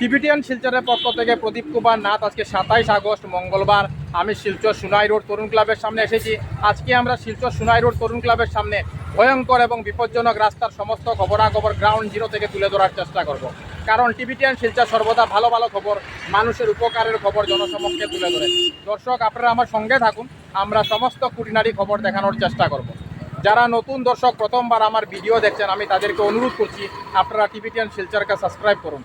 Tibetan শিলচরের পক্ষ থেকে প্রদীপ কুমার নাথ, আজকে সাতাইশ আগস্ট, মঙ্গলবার। আমি শিলচর সুনাই রোড তরুণ ক্লাবের সামনে এসেছি। আজকে আমরা শিলচর সুনাই রোড তরুণ ক্লাবের সামনে ভয়ঙ্কর এবং বিপজ্জনক রাস্তার সমস্ত খবরাখবর গ্রাউন্ড জিরো থেকে তুলে ধরার চেষ্টা করব। কারণ টিবিটিয়ান শিলচর সর্বদা ভালো ভালো খবর, মানুষের উপকারের খবর জনসমক্ষে তুলে ধরে। দর্শক, আপনারা আমার সঙ্গে থাকুন, আমরা সমস্ত কুটিনারি খবর দেখানোর চেষ্টা করব। যারা নতুন দর্শক, প্রথমবার আমার ভিডিও দেখছেন, আমি তাদেরকে অনুরোধ করছি, আপনারা টিভিটিয়ান শিলচরকে সাবস্ক্রাইব করুন।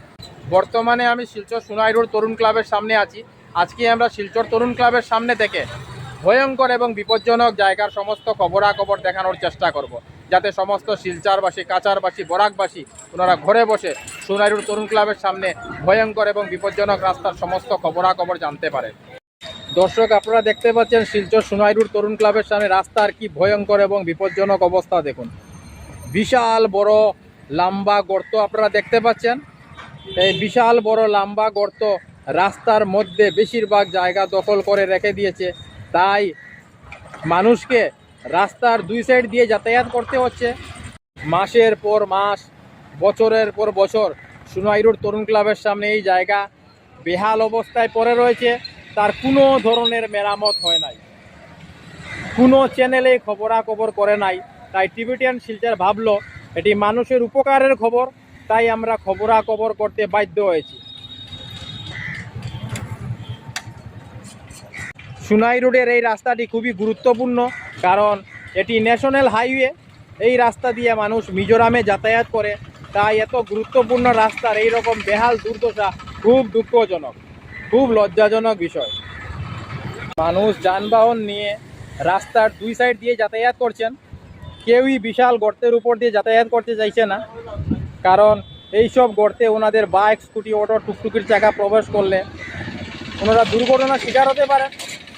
বর্তমানে আমি শিলচর সুনাই রোড তরুণ ক্লাবের সামনে আছি। আজকে আমরা শিলচর তরুণ ক্লাবের সামনে থেকে ভয়ঙ্কর এবং বিপজ্জনক জায়গার সমস্ত খবরাখবর দেখানোর চেষ্টা করব। যাতে সমস্ত শিলচারবাসী কাচারবাসী বরাকবাসী ওনারা ঘরে বসে সুনাইরুর তরুণ ক্লাবের সামনে ভয়ঙ্কর এবং বিপজ্জনক রাস্তার সমস্ত খবরাখবর জানতে পারে। দর্শক, আপনারা দেখতে পাচ্ছেন শিলচর সুনাইরুর তরুণ ক্লাবের সামনে রাস্তার কি ভয়ঙ্কর এবং বিপজ্জনক অবস্থা দেখুন। বিশাল বড়, লম্বা গর্ত আপনারা দেখতে পাচ্ছেন। এই বিশাল বড় লম্বা গর্ত রাস্তার মধ্যে বেশিরভাগ জায়গা দখল করে রেখে দিয়েছে। তাই মানুষকে রাস্তার দুই সাইড দিয়ে যাতায়াত করতে হচ্ছে। মাসের পর মাস, বছরের পর বছর সুনাইরুর তরুণ ক্লাবের সামনে এই জায়গা বেহাল অবস্থায় পড়ে রয়েছে। তার কোনো ধরনের মেরামত হয় নাই। কোনো চ্যানেলে খবরাখবর করে নাই। তাই টিভিটিয়ান শিলচার ভাবলো, এটি মানুষের উপকারের খবর। তাই আমরা খবরাখবর করতে বাধ্য হয়েছি। সুনাই রোডের এই রাস্তাটি খুবই গুরুত্বপূর্ণ, কারণ এটি ন্যাশনাল হাইওয়ে। এই রাস্তা দিয়ে মানুষ মিজোরামে যাতায়াত করে, তাই এত গুরুত্বপূর্ণ রাস্তার এই রকম বেহাল দুর্দশা খুব দুঃখজনক, খুব লজ্জাজনক বিষয়। মানুষ যানবাহন নিয়ে রাস্তার দুই সাইড দিয়ে যাতায়াত করছেন, কেউই বিশাল গর্তের উপর দিয়ে যাতায়াত করতে চাইছে না। কারণ এইসব গর্তে ওনাদের বাইক, স্কুটি, অটো, টুকটুকির চাকা প্রবেশ করলে ওনারা দুর্ঘটনার শিকার হতে পারেন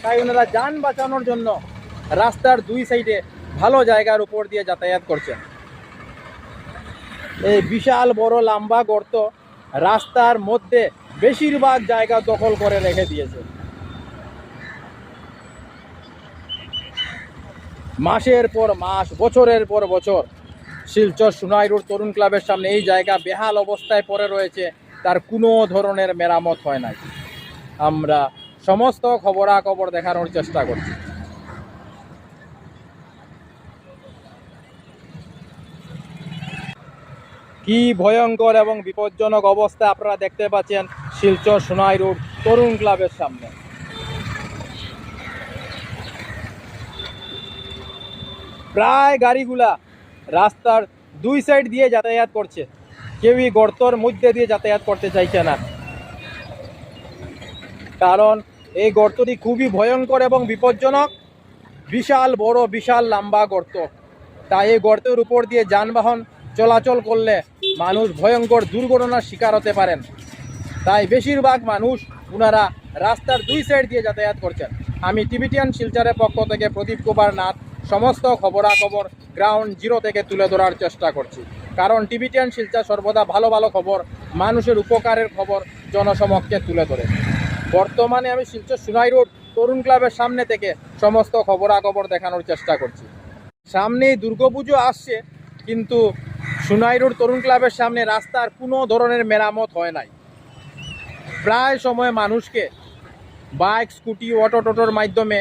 তাই ওনারা যান বাঁচানোর জন্য রাস্তার দুই সাইডে ভালো জায়গার উপর দিয়ে যাতায়াত করছেন। এই বিশাল, বড়, লম্বা গর্ত রাস্তার মধ্যে বেশিরভাগ জায়গা দখল করে রেখে দিয়েছে। মাসের পর মাস, বছরের পর বছর শিলচর সুনাই রোড তরুণ ক্লাবের সামনে এই জায়গা বেহাল অবস্থায় পড়ে রয়েছে। তার কোনো ধরনের মেরামত হয় নাই। আমরা সমস্ত খবরাখবর দেখানোর চেষ্টা করছি। কি ভয়ঙ্কর এবং বিপজ্জনক অবস্থা আপনারা দেখতে পাচ্ছেন শিলচর সোনাই রোড তরুণ ক্লাবের সামনে। প্রায় গাড়িগুলা রাস্তার দুই সাইড দিয়ে যাতায়াত করছে। কেউই গর্তর মধ্যে দিয়ে যাতায়াত করতে চাইছে না। কারণ এই গর্তটি খুবই ভয়ঙ্কর এবং বিপজ্জনক। বিশাল, বড়, বিশাল, লম্বা গর্ত। তাই এই গর্তের উপর দিয়ে যানবাহন চলাচল করলে মানুষ ভয়ঙ্কর দুর্ঘটনার শিকার হতে পারেন। তাই বেশিরভাগ মানুষ ওনারা রাস্তার দুই সাইড দিয়ে যাতায়াত করছেন। আমি টিবিটিয়ান শিলচারের পক্ষ থেকে প্রদীপ কুমার নাথ, সমস্ত খবরাখবর গ্রাউন্ড জিরো থেকে তুলে ধরার চেষ্টা করছি। কারণ টিভি টেন শিলচর সর্বদা ভালো ভালো খবর, মানুষের উপকারের খবর জনসমক্ষে তুলে ধরে। বর্তমানে আমি শিলচর সুনাই রোড তরুণ ক্লাবের সামনে থেকে সমস্ত খবরাখবর দেখানোর চেষ্টা করছি। সামনেই দুর্গাপুজো আসছে, কিন্তু সুনাই রোড তরুণ ক্লাবের সামনে রাস্তার কোনো ধরনের মেরামত হয় নাই। প্রায় সময় মানুষকে বাইক, স্কুটি অটো টোটোর মাধ্যমে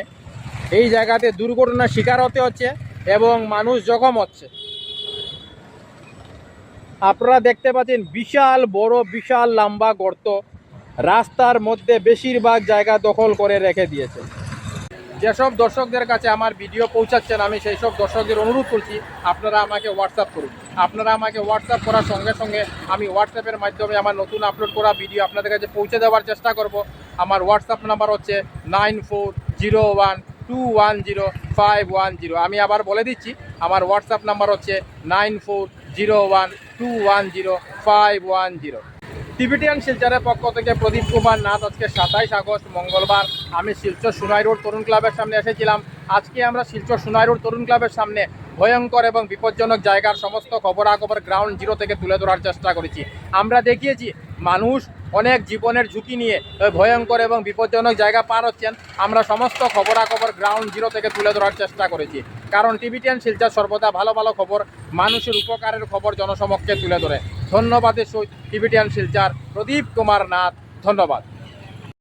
এই জায়গাতে দুর্ঘটনার শিকার হতে হচ্ছে। এবং মানুষ জখম হচ্ছে। আপনারা দেখতে পাচ্ছেন বিশাল, বড়, বিশাল, লম্বা গর্ত। রাস্তার মধ্যে বেশিরভাগ জায়গা দখল করে রেখে দিয়েছে। যেসব দর্শকদের কাছে আমার ভিডিও পৌঁছাচ্ছেন, আমি সেই সব দর্শকদের অনুরোধ করছি, আপনারা আমাকে হোয়াটসঅ্যাপ করুন। আপনারা আমাকে হোয়াটসঅ্যাপ করার সঙ্গে সঙ্গে আমি হোয়াটসঅ্যাপের মাধ্যমে আমার নতুন আপলোড করা ভিডিও আপনাদের কাছে পৌঁছে দেওয়ার চেষ্টা করব। আমার হোয়াটসঅ্যাপ নাম্বার হচ্ছে nine four zero one two one zero five one zero আমি আবার বলে দিচ্ছি, আমার হোয়াটসঅ্যাপ নাম্বার হচ্ছে nine four zero one two one zero five one zero Tibetan শিলচরের পক্ষ থেকে প্রদীপ কুমার নাথ, আজকে সাতাইশ আগস্ট, মঙ্গলবার। আমি শিলচর সুনাই রোড তরুণ ক্লাবের সামনে এসেছিলাম। আজকে আমরা শিলচর সুনাই রোড তরুণ ক্লাবের সামনে ভয়ঙ্কর এবং বিপজ্জনক জায়গার সমস্ত খবরাখবর গ্রাউন্ড জিরো থেকে তুলে ধরার চেষ্টা করেছি। আমরা দেখিয়েছি, মানুষ অনেক জীবনের ঝুঁকি নিয়ে ভয়ঙ্কর এবং বিপজ্জনক জায়গা পার হচ্ছেন। আমরা সমস্ত খবরাখবর গ্রাউন্ড জিরো থেকে তুলে ধরার চেষ্টা করেছি। কারণ টিভি টেন শিলচর সর্বদা ভালো ভালো খবর, মানুষের উপকারের খবর জনসমক্ষে তুলে ধরে। ধন্যবাদের সহিত টেন শিলচার প্রদীপ কুমার নাথ, ধন্যবাদ।